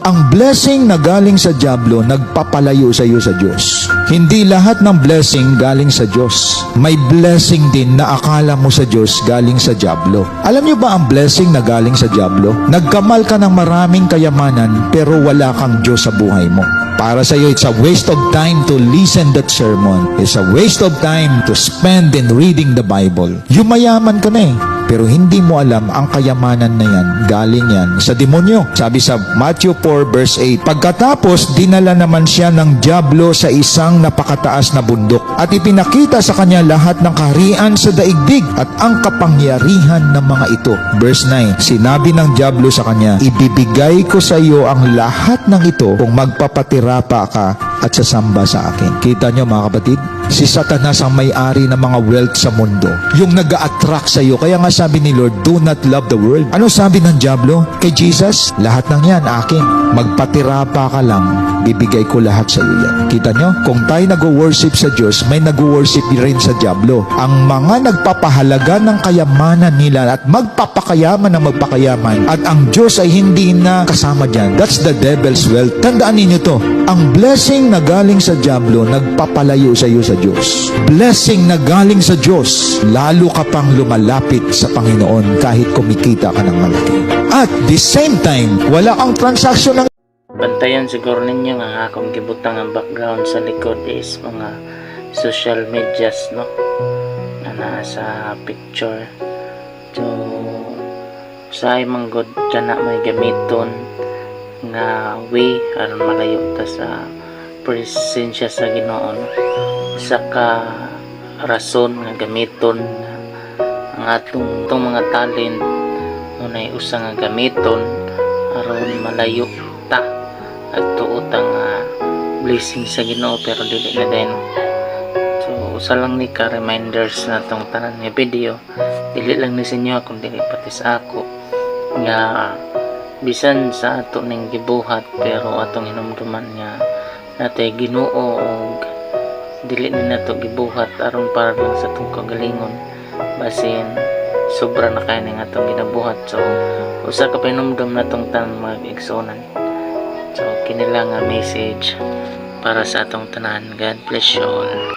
Ang blessing na galing sa Diablo nagpapalayo sa iyo sa Diyos. Hindi lahat ng blessing galing sa Diyos. May blessing din na akala mo sa Diyos galing sa Diablo. Alam niyo ba ang blessing na galing sa Diablo? Nagkamal ka ng maraming kayamanan pero wala kang Diyos sa buhay mo. Para sa iyo, it's a waste of time to listen that sermon. It's a waste of time to spend in reading the Bible. Yumayaman ka na eh. Pero hindi mo alam ang kayamanan na yan, galing yan sa demonyo. Sabi sa Matthew 4 verse 8, Pagkatapos, dinala naman siya ng Diablo sa isang napakataas na bundok at ipinakita sa kanya lahat ng kaharian sa daigdig at ang kapangyarihan ng mga ito. Verse 9, Sinabi ng Diablo sa kanya, Ibibigay ko sa iyo ang lahat ng ito kung magpapatirapa ka at sasamba sa akin. Kita nyo mga kapatid? Si Satanas ang may-ari ng mga wealth sa mundo. Yung nag attract sa iyo. Kaya nga sabi ni Lord, do not love the world. Ano sabi ng Diablo? Kay Jesus, lahat ng yan akin. Magpatirapa ka lang, bibigay ko lahat sa iyo yan. Kita nyo? Kung tayo nag-worship sa Diyos, may nag-worship rin sa Diablo. Ang mga nagpapahalaga ng kayamanan nila at magpapakayaman ng magpakayaman at ang Diyos ay hindi na kasama dyan. That's the devil's wealth. Tandaan ninyo to. Ang blessing na galing sa Diablo, nagpapalayo sa iyo sa Diyos. Blessing na galing sa Diyos, lalo ka pang lumalapit sa Panginoon kahit kumikita ka ng malaki. At the same time, wala kang transaksyon ng Bantayan siguro ninyo nga akong gibutang ang background sa likod is mga social medias no na nasa picture so sa imong god dyan na may gamiton nga way aron malayo ta sa presensya sa Ginoo no? sa ka rason nga gamiton ang atong itong mga talent. Unay usa nga gamiton aron malayo ta at tuotang uh, blessing sa Ginoo pero dili na din. So usa lang ni ka reminders na tong tanan nga video. Dili lang ni sa inyo kung dili pati sa ako. Nga bisan sa ato ning gibuhat pero atong hinumduman nga natay Ginoo og dili ni nato gibuhat aron para lang sa atong kagalingon. Basin sobra na kaya ning atong ginabuhat. So usa ka pinumdum na tong tanan mga igsunan so kini nga message para sa atong tanan. God bless you all